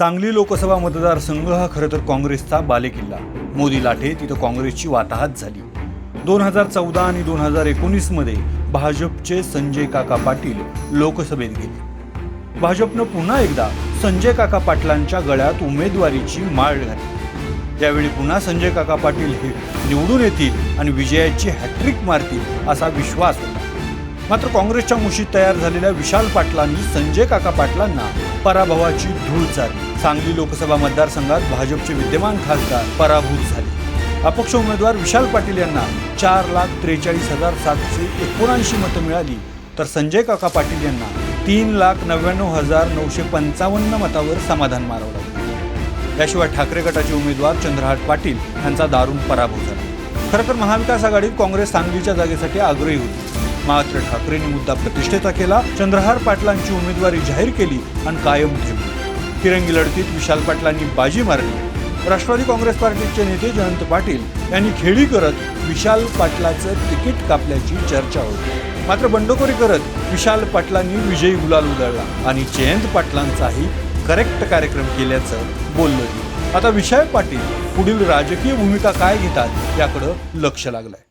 सांगली लोकसभा मतदारसंघ हा खरं तर काँग्रेसचा बालेकिल्ला. मोदी लाटे तिथं काँग्रेसची वाताहत झाली. दोन हजार चौदा आणि दोन हजार एकोणीसमध्ये भाजपचे संजय काका पाटील लोकसभेत गेले. भाजपनं पुन्हा एकदा संजय काका पाटलांच्या गळ्यात उमेदवारीची माळ घातली. त्यावेळी पुन्हा संजय काका पाटील हे निवडून येतील आणि विजयाची हॅट्रिक मारतील असा विश्वास होता. मात्र काँग्रेसच्या मुशीत तयार झालेल्या विशाल पाटलांनी संजय काका पाटलांना पराभवाची धूळ चारली. सांगली लोकसभा मतदारसंघात भाजपचे विद्यमान खासदार पराभूत झाले. अपक्ष उमेदवार विशाल पाटील यांना चार लाख त्रेचाळीस हजार सातशे एकोणऐंशी मतं मिळाली. तर संजय काका पाटील यांना तीन लाख नव्याण्णव हजार नऊशे पंचावन्न मतावर समाधान मारवलं. लागलं याशिवाय ठाकरे गटाचे उमेदवार चंद्रहाट पाटील यांचा दारुण पराभव झाला. खरं तर महाविकास आघाडीत काँग्रेस सांगलीच्या जागेसाठी आग्रही होती. मात्र ठाकरेंनी मुद्दा प्रतिष्ठेचा केला चंद्रहार पाटलांची उमेदवारी जाहीर केली आणि कायम ठेवली. तिरंगी लढतीत विशाल पाटलांनी बाजी मारली. राष्ट्रवादी काँग्रेस पार्टीचे नेते जयंत पाटील यांनी खेळी करत विशाल पाटलाचं तिकीट कापल्याची चर्चा होती. मात्र बंडखोरी करत विशाल पाटलांनी विजयी गुलाल उधळला आणि जयंत पाटलांचाही करेक्ट कार्यक्रम केल्याचं बोललं आता विशाल पाटील पुढील राजकीय भूमिका काय घेतात याकडं लक्ष लागलंय.